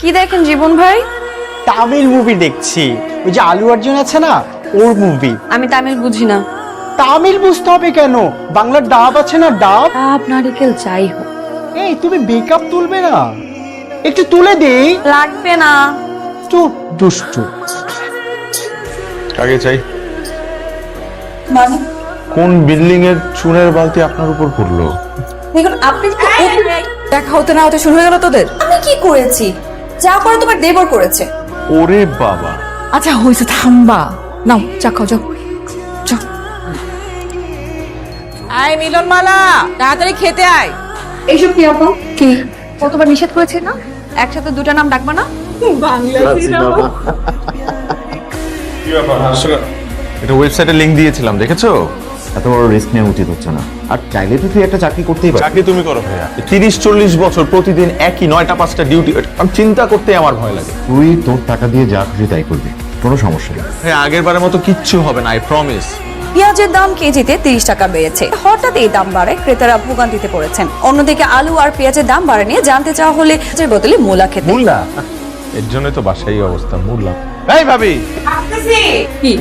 কি দেখেন জীবন ভাই? তামিল মুভি দেখছি। ওই যে আলু অর্জুন আছে না ওর মুভি আমি তামিল বুঝি না। তামিল বুঝতে হবে কেন? বাংলার ডাব আছে না ডাব? ডাব নারিকেল চাই হোক। এই তুমি বেকআপ তুলবে না? একটু তুলে দেই। লাগবে না। একটু দুষ্টু। কাকে চাই মানে? কোন বিল্ডিং এর চুনের বালতি আপনার উপর পড়ল? দেখুন আপনি দেখা হতে না হতে শুরু হয়ে গেল তোদের। আমি কি করেছি? যা করে তোমার দেবর করেছে। ওরে বাবা। আচ্ছা হয়েছে থামবা। নাও চা খাও যাও। যাও। আয় মিলন মালা তাড়াতাড়ি খেতে আয়। এইসব কি আপা কি? কতবার নিষেধ করেছে না? একসাথে দুটা নাম ডাকবা না? কি ব্যাপার এটা ওয়েবসাইটে লিংক দিয়েছিলাম দেখেছ? এত বড় রিস্ক নেওয়া উচিত হচ্ছে না। আর চাইলে তো তুই একটা চাকরি করতেই পারিস চাকরি তুমি করো ভাইয়া। তিরিশ চল্লিশ বছর প্রতিদিন একই নয়টা পাঁচটা ডিউটি আমি চিন্তা করতে আমার ভয় লাগে। তুই তোর টাকা দিয়ে যা খুশি তাই করবি কোনো সমস্যা নেই। হ্যাঁ আগের বারের মতো কিচ্ছু হবে না আই প্রমিস পেঁয়াজের দাম কেজিতে তিরিশ টাকা বেড়েছে। হঠাৎ এই দাম বাড়ায় ক্রেতারা ভোগান্তিতে পড়েছেন। অন্যদিকে আলু আর পেঁয়াজের দাম বাড়া নিয়ে জানতে চাওয়া হলে এর বদলে মূলা খেতে। মূল্যা এর জন্যই তো বাসাই অবস্থা মূল্যা এই ভাবি! কি?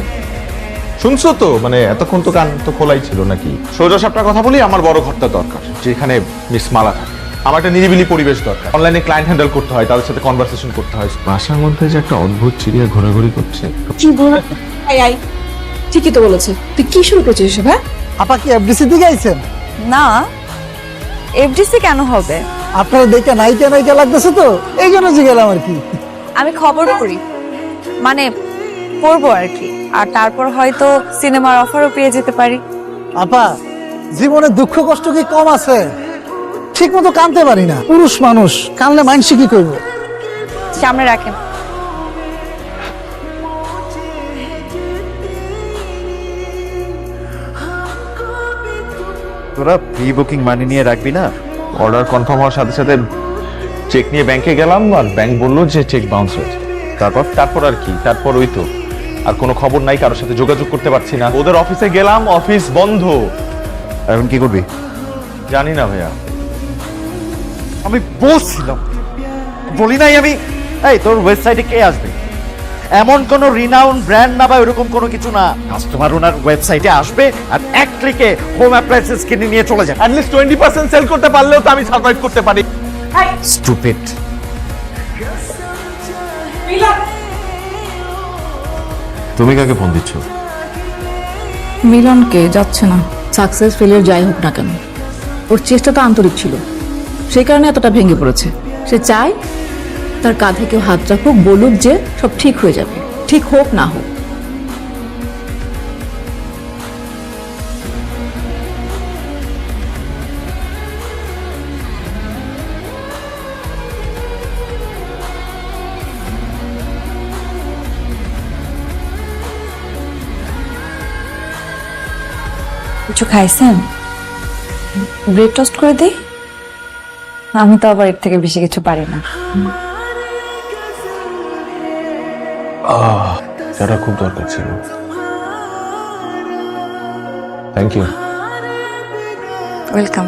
শুনছো তো? মানে এতক্ষণ তো কান তো খোলাই ছিল নাকি? সোজা সাপটার কথা বলি আমার বড় ঘরটা দরকার যেখানে মিস মালা থাকে। আমার একটা নিরিবিলি পরিবেশ দরকার। অনলাইনে ক্লায়েন্ট হ্যান্ডেল করতে হয় তাদের সাথে কনভারসেশন করতে হয়। বাসার মধ্যে যে একটা অদ্ভুত চিড়িয়া ঘোরাঘুরি করছে। আয় আয়। ঠিকই তো বলেছে। তুই কি শুরু করছিস এসব? হ্যাঁ আপা কি এফডিসি থেকে আইছেন না। এফডিসি কেন হবে? আপনারা দেখে নায়িকা নায়িকা লাগতেছে তো এই জন্য গেলাম আর কি। আমি খবর করি। মানে পড়ব আর কি। আর তারপর হয়তো সিনেমার অফারও পেয়ে যেতে পারি। আপা জীবনে দুঃখ কষ্ট কি কম আছে? ঠিক মতো কানতে পারি না। পুরুষ মানুষ কানলে মানসি কি করব? সামনে রাখেন। তোরা প্রি বুকিং মানি নিয়ে রাখবি না? অর্ডার কনফার্ম হওয়ার সাথে সাথে চেক নিয়ে ব্যাংকে গেলাম আর ব্যাংক বলল যে চেক বাউন্স হয়েছে। তারপর তারপর আর কি? তারপর ওই তো। আর কোনো খবর নাই কারোর সাথে যোগাযোগ করতে পারছি না। ওদের অফিসে গেলাম অফিস বন্ধ। এখন কি করবি? জানি না ভাইয়া। আমি বলছিলাম বলি নাই আমি। এই তোর ওয়েবসাইটে কে আসবে? এমন কোন রিনাউন ব্র্যান্ড না বা এরকম কোনো কিছু না। কাস্টমার ওনার ওয়েবসাইটে আসবে আর এক ক্লিকে হোম অ্যাপ্লায়েন্সেস কিনে নিয়ে চলে যাবে। অ্যাটলিস্ট টোয়েন্টি পার্সেন্ট সেল করতে পারলেও তো আমি সার্ভাইভ করতে পারি। স্টুপিড তুমি কাকে ফোন দিচ্ছ? মিলনকে যাচ্ছে না। সাকসেস ফেলিয়ার যাই হোক না কেন। ওর চেষ্টা তো আন্তরিক ছিল। সেই কারণে এতটা ভেঙে পড়েছে। সে চায় তার কাঁধে কেউ হাত রাখুক বলুক যে সব ঠিক হয়ে যাবে। ঠিক হোক না হোক। কিছু খাইছেন? ব্রেড টোস্ট করে দিই? আমি তো আবার এর থেকে বেশি কিছু পারি না। যারা খুব দরকার ছিল। থ্যাংক ইউ ওয়েলকাম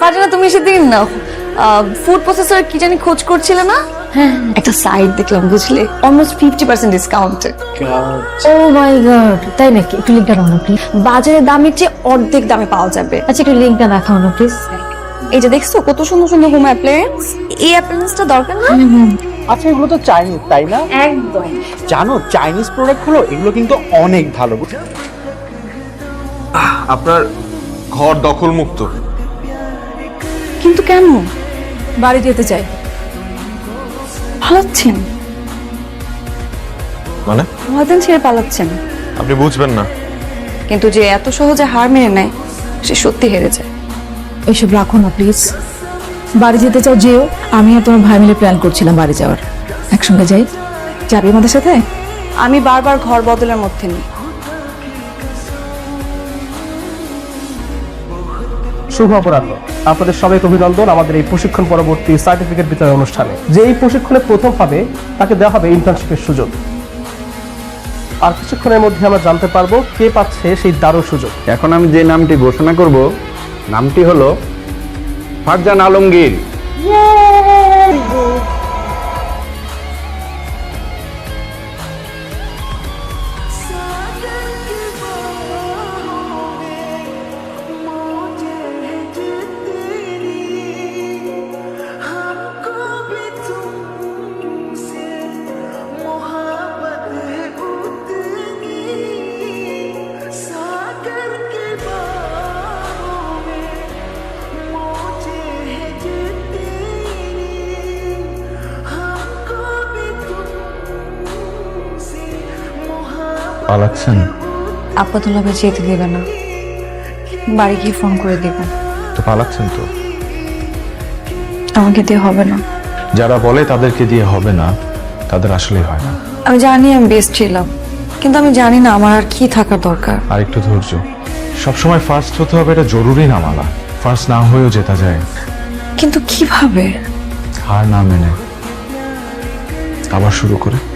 পারবে তুমি সেদিন না ফুড প্রসেসর কি জানি খোঁজ করছিলে না? হ্যাঁ একটা সাইট দেখলাম বুঝলে? Almost fifty percent discount oh my god তাই নাকি? একটু লিঙ্কটা রাখো প্লিজ বাজারের দামের চেয়ে অর্ধেক দামে পাওয়া যাবে। আচ্ছা একটু লিঙ্কটা দেখাও না প্লিজ এই যে দেখছ কত সুন্দর সুন্দর হোম অ্যাপ্লায়েন্স এই অ্যাপ্লায়েন্সটা দরকার না? আচ্ছা এগুলো তো চাইনিজ তাই না? একদম। জানো চাইনিজ প্রোডাক্টগুলো এগুলো কিন্তু অনেক ভালো? আপনার ঘর দখল মুক্ত কিন্তু কেন? বাড়ি যেতে চাই। পালাচ্ছেন? মানে? মহাজন ছেড়ে পালাচ্ছেন। আপনি বুঝবেন না। কিন্তু যে এত সহজে হার মেনে নেয় সে সত্যি হেরে যায়। এসব রাখো না প্লিজ। বাড়ি যেতে চাও যেও। আমি আর তোমার ভাই মিলে প্ল্যান করছিলাম বাড়ি যাওয়ার। একসঙ্গে যাই। যাবি আমাদের সাথে? আমি বারবার ঘর বদলের মধ্যে নেই। শুভ অপরাহ্ন। আপনাদের সবাইকে অভিনন্দন আমাদের এই প্রশিক্ষণ পরবর্তী সার্টিফিকেট বিতরণ অনুষ্ঠানে। যে এই প্রশিক্ষণে প্রথম পাবে তাকে দেওয়া হবে ইন্টার্নশিপের সুযোগ। আর কিছুক্ষণের মধ্যে আমরা জানতে পারব কে পাচ্ছে সেই দারুণ সুযোগ। এখন আমি যে নামটি ঘোষণা করব, নামটি হলো ফারজান আলমগীর। পালাচ্ছেন? আপাতভাবে যেতে দেবে না। বাড়ি গিয়ে ফোন করে দেবে। তো পালাচ্ছেন তো? আমাকে দিয়ে হবে না। যারা বলে তাদেরকে দিয়ে হবে না তাদের আসলে হয় না। আমি জানি আমি বেস্ট ছিলাম কিন্তু আমি জানি না আমার আর কি থাকার দরকার। আর একটু ধৈর্য। সবসময় ফার্স্ট হতে হবে এটা জরুরি না মালা। ফার্স্ট না হয়েও জেতা যায়। কিন্তু কীভাবে? হার না মেনে আবার শুরু করে।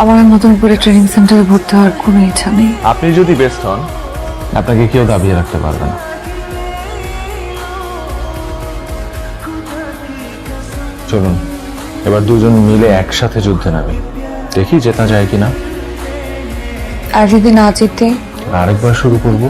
আমার নতুন করে ট্রেনিং সেন্টারে ভর্তি হওয়ার কোনো ইচ্ছা নেই। আপনি যদি বেস্ট হন আপনাকে কেউ দাবিয়ে রাখতে পারবে না। চলুন এবার দুজন মিলে একসাথে যুদ্ধে নামি। দেখি জেতা যায় কিনা। আর যদি না জিতে? আরেকবার শুরু করব।